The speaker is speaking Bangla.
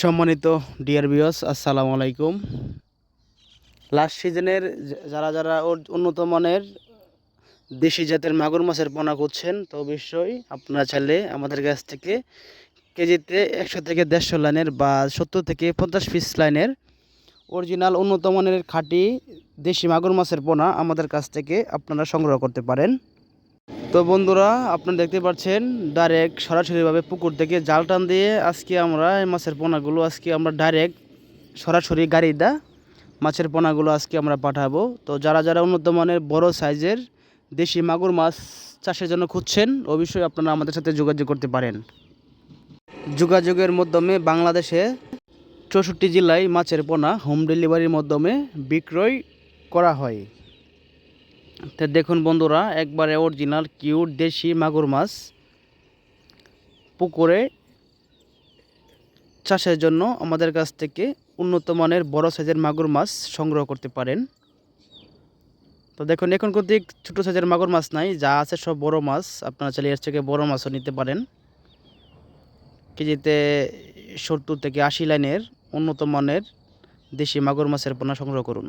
সম্মানিত ডিয়ার বিয়স আসসালামু আলাইকুম। লাস্ট সিজনের যারা যারা উন্নত মানের দেশি জাতের মাগুর মাছের পোনা করছেন তো অবশ্যই আপনারা চাইলে আমাদের কাছ থেকে কেজিতে একশো থেকে দেড়শো লাইনের বা সত্তর থেকে পঞ্চাশ পিস লাইনের অরিজিনাল উন্নত মানের খাঁটি দেশি মাগুর মাছের পোনা আমাদের কাছ থেকে আপনারা সংগ্রহ করতে পারেন। তো বন্ধুরা, আপনারা দেখতে পাচ্ছেন ডাইরেক্ট সরাসরিভাবে পুকুর থেকে জাল টান দিয়ে আজকে আমরা এই মাছের পোনাগুলো আজকে আমরা ডাইরেক্ট সরাসরি গাড়ি দা মাছের পোনাগুলো আজকে আমরা পাঠাবো। তো যারা যারা উন্নত মানের বড় সাইজের দেশি মাগুর মাছ চাষের জন্য খুঁজছেন, অবশ্যই আপনারা আমাদের সাথে যোগাযোগ করতে পারেন। যোগাযোগের মাধ্যমে বাংলাদেশে চৌষট্টি জেলায় মাছের পোনা হোম ডেলিভারির মাধ্যমে বিক্রয় করা হয়। তো দেখুন বন্ধুরা, একবারে অরিজিনাল কিউট দেশি মাগুর মাছ পুকুরে চাষের জন্য আমাদের কাছ থেকে উন্নত মানের বড় সাইজের মাগুর মাছ সংগ্রহ করতে পারেন। তো দেখুন, এখন কিন্তু ছোটো সাইজের মাগুর মাছ নাই, যা আছে সব বড় মাছ, আপনারা চাইলে এর থেকে বড় মাছও নিতে পারেন। কেজিতে সত্তর থেকে আশি লাইনের উন্নত মানের দেশি মাগুর মাছের পোনা সংগ্রহ করুন।